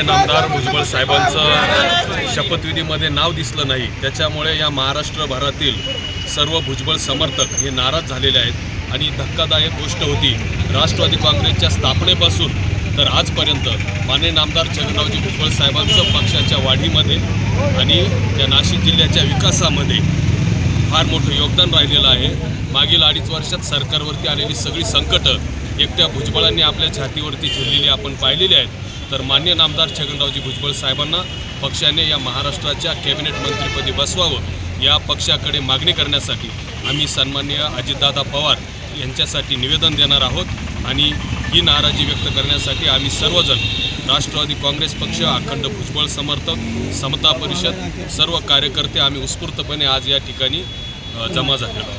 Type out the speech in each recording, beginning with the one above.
आमदार भुजबळ साहेबांचं शपथविधीमध्ये नाव दिसलं नाही. त्याच्यामुळे या महाराष्ट्रभरातील सर्व भुजबळ समर्थक हे नाराज झालेले आहेत. आणि धक्कादायक गोष्ट होती राष्ट्रवादी काँग्रेसच्या स्थापनेपासून तर आजपर्यंत माननीय आमदार छगनरावजी भुजबळ साहेबांचं पक्षाच्या वाढीमध्ये आणि त्या नाशिक जिल्ह्याच्या विकासामध्ये फार मोठं योगदान राहिलेलं आहे. मागील अडीच वर्षात सरकारवरती आलेली सगळी संकटं एकट्या भुजबळांनी आपल्या छातीवरती झेललेली आपण पाहिलेली आहेत. तर मान्य नामदार छगनरावजी भुजबळ साहेबांना पक्षाने या महाराष्ट्राच्या कॅबिनेट मंत्रीपदी बसवावं या पक्षाकडे मागणी करण्यासाठी आम्ही सन्माननीय अजितदादा पवार यांच्यासाठी निवेदन देणार आहोत आणि ही नाराजी व्यक्त करण्यासाठी आम्ही सर्वजण राष्ट्रवादी काँग्रेस पक्ष अखंड भुजबळ समर्थक समता परिषद सर्व कार्यकर्ते आम्ही उत्स्फूर्तपणे आज या ठिकाणी जमा झालेलो.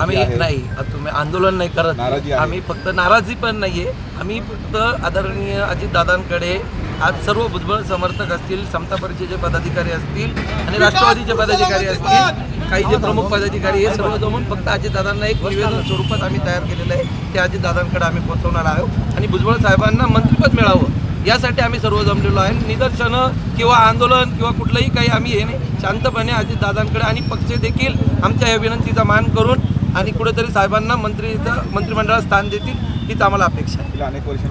आम्ही नाही तुम्ही आंदोलन नाही करत. आम्ही फक्त नाराजी पण नाहीये. आम्ही फक्त आदरणीय अजितदादांकडे आज सर्व भुजबळ समर्थक असतील समता परिषदेचे पदाधिकारी असतील आणि राष्ट्रवादीचे पदाधिकारी असतील काही जे प्रमुख पदाधिकारी हे सर्व जमून फक्त अजितदादांना एक निवेदन स्वरूपात आम्ही तयार केलेलं आहे. ते अजितदादांकडे आम्ही पोहोचवणार आहोत. आणि भुजबळ साहेबांना मंत्रिपद मिळावं. यासाठी आम्ही सर्व जमलेलो आहे. निदर्शनं किंवा आंदोलन किंवा कुठलंही काही आम्ही हे नाही. शांतपणे अजितदादांकडे आणि पक्ष देखील आमच्या या विनंतीचा मान करून आणि कुठेतरी साहेबांना मंत्री मंत्रिमंडळात स्थान देतील हीच आम्हाला अपेक्षा आहे. अनेक वर्ष